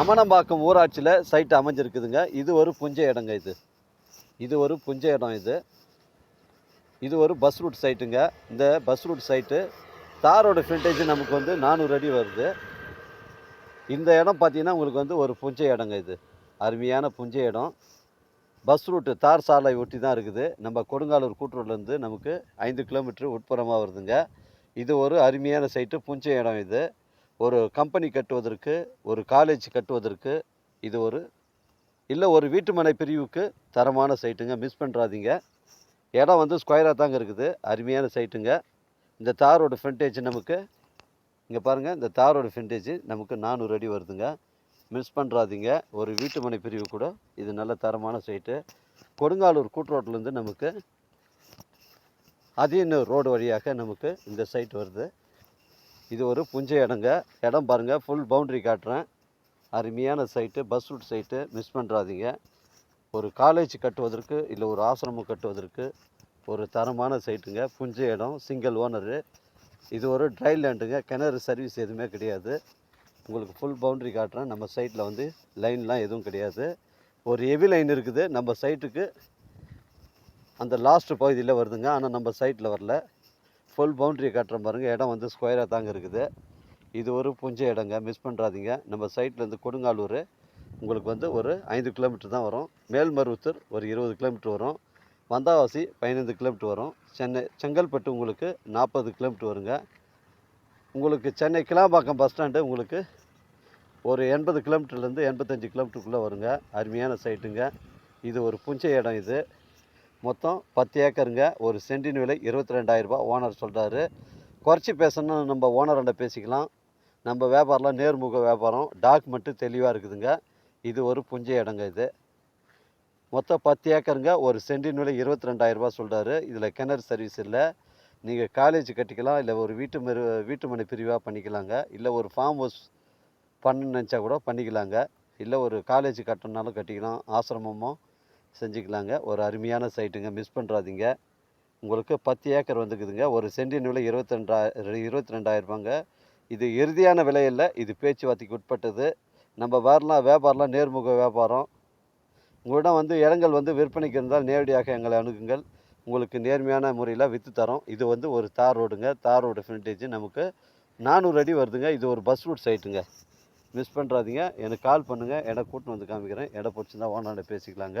அமனம்பாக்கம் ஊராட்சியில் சைட் அமைஞ்சிருக்குதுங்க. இது ஒரு புஞ்ச இடங்க இது. இது ஒரு புஞ்ச இடம் இது. இது ஒரு பஸ் ரூட் சைட்டுங்க இந்த பஸ் ரூட் சைட்டு தாரோட ஃபில்டேஜ் நமக்கு வந்து நானூறு அடி வருது. இந்த இடம் பார்த்தீங்கன்னா உங்களுக்கு வந்து ஒரு புஞ்சை இடங்க இது. அருமையான புஞ்சை இடம். பஸ் ரூட்டு தார் சாலை ஒட்டி தான் இருக்குது. நம்ம கொடுங்காலூர் கூட்டுறவுலேருந்து நமக்கு ஐந்து கிலோமீட்டர் உட்புறமாக வருதுங்க. இது ஒரு அருமையான சைட்டு புஞ்ச இடம் இது. ஒரு கம்பெனி கட்டுவதற்கு ஒரு காலேஜ் கட்டுவதற்கு இது ஒரு இல்லை ஒரு வீட்டுமனை பிரிவுக்கு தரமான சைட்டுங்க மிஸ் பண்ணுறாதீங்க இடம் வந்து ஸ்கொயராக தாங்க இருக்குது. அருமையான சைட்டுங்க இந்த தாரோட ஃப்ரண்டேஜ் நமக்கு இங்கே பாருங்கள் இந்த தாரோட ஃப்ரண்டேஜ் நமக்கு நானூறு அடி வருதுங்க. மிஸ் பண்ணுறாதீங்க ஒரு வீட்டுமனை பிரிவு கூட இது நல்ல தரமான சைட்டு கொடுங்காலூர் கூட்டுரோட்டிலேருந்து நமக்கு அதீன் ரோடு வழியாக நமக்கு இந்த சைட் வருது. இது ஒரு புஞ்ச இடங்க. இடம் பாருங்கள் ஃபுல் பவுண்ட்ரி காட்டுறேன். அருமையான site bus route site miss பண்ணுறாதீங்க ஒரு காலேஜ் கட்டுவதற்கு இல்லை ஒரு ஆசிரமம் கட்டுவதற்கு ஒரு தரமான சைட்டுங்க புஞ்ச இடம் சிங்கிள் ஓனரு இது ஒரு ட்ரை லேண்டுங்க கிணறு சர்வீஸ் எதுவுமே கிடையாது. உங்களுக்கு ஃபுல் பவுண்ட்ரி காட்டுறேன். நம்ம சைட்டில் வந்து லைன்லாம் எதுவும் கிடையாது. ஒரு ஹெவி லைன் இருக்குது. நம்ம சைட்டுக்கு அந்த லாஸ்ட்டு பகுதியில் வருதுங்க. ஆனால் நம்ம சைட்டில் வரல. ஃபுல் பவுண்ட்ரி காட்டுறேன் பாருங்கள் இடம் வந்து ஸ்கொயராக தாங்க இருக்குது. இது ஒரு புஞ்சை இடங்க. மிஸ் பண்ணுறாதீங்க நம்ம சைட்லேருந்து கொடுங்காலூர் உங்களுக்கு வந்து ஒரு ஐந்து கிலோமீட்டர் தான் வரும். மேல்மருவத்தூர் ஒரு இருபது கிலோமீட்டர் வரும். வந்தாவாசி பதினைந்து கிலோமீட்டர் வரும். சென்னை செங்கல்பட்டு உங்களுக்கு நாற்பது கிலோமீட்டர் வருங்க. உங்களுக்கு சென்னை கிளாம்பாக்கம் பஸ் ஸ்டாண்டு உங்களுக்கு ஒரு எண்பது கிலோமீட்டர்லேருந்து எண்பத்தஞ்சு கிலோமீட்டருக்குள்ளே வருங்க. அருமையான சைட்டுங்க இது ஒரு புஞ்சை இடம் இது. மொத்தம் பத்து ஏக்கருங்க. ஒரு சென்டின் விலை இருபத்தி ரெண்டாயிரரூபா ஓனர் சொல்கிறாரு குறைச்சி பேசணும்னா நம்ம ஓனர்கிட்ட பேசிக்கலாம். நம்ம வியாபாரம்லாம் நேர்முக வியாபாரம். டாக்குமெண்ட்டு தெளிவாக இருக்குதுங்க. இது ஒரு புஞ்ச இடங்க இது. மொத்தம் பத்து ஏக்கருங்க. ஒரு சென்டின் விலை இருபத்தி ரெண்டாயிரரூபா சொல்கிறாரு இதில் கிணறு சர்வீஸ் இல்லை. நீங்கள் காலேஜ் கட்டிக்கலாம். இல்லை ஒரு வீட்டு மறு வீட்டு மனை பிரிவாக பண்ணிக்கலாங்க. இல்லை ஒரு ஃபார்ம் ஹவுஸ் பண்ணணுன்னு நினச்சா கூட பண்ணிக்கலாங்க. இல்லை ஒரு காலேஜ் கட்டணுனாலும் கட்டிக்கலாம். ஆசிரமமும் செஞ்சுக்கலாங்க. ஒரு அருமையான சைட்டுங்க. மிஸ் பண்ணுறாதீங்க உங்களுக்கு பத்து ஏக்கர் வந்துக்குதுங்க. ஒரு சென்டின் விலை இருபத்தி ரெண்டா இருபத்தி ரெண்டாயிரரூபாங்க இது இறுதியான விலை இல்லை இது பேச்சுவார்த்தைக்கு உட்பட்டது. நம்ம வரலாம் வியாபாரம்லாம் நேர்முக வியாபாரம். உங்களிடம் வந்து இடங்கள் வந்து விற்பனைக்கு இருந்தால் நேரடியாக எங்களை அணுகுங்கள். உங்களுக்கு நேர்மையான முறையில் விற்று தரோம். இது வந்து ஒரு தார் ரோடுங்க. தார் ரோடு ஃப்ரண்டேஜ் நமக்கு நானூறு அடி வருதுங்க. இது ஒரு பஸ் ரூட் சைட்டுங்க மிஸ் பண்ணுறாதீங்க எனக்கு கால் பண்ணுங்கள் இடம் கூட்டின்னு வந்து காமிக்கிறேன். இடம் பிடிச்சிருந்தா ஓனர்கிட்ட பேசிக்கலாங்க.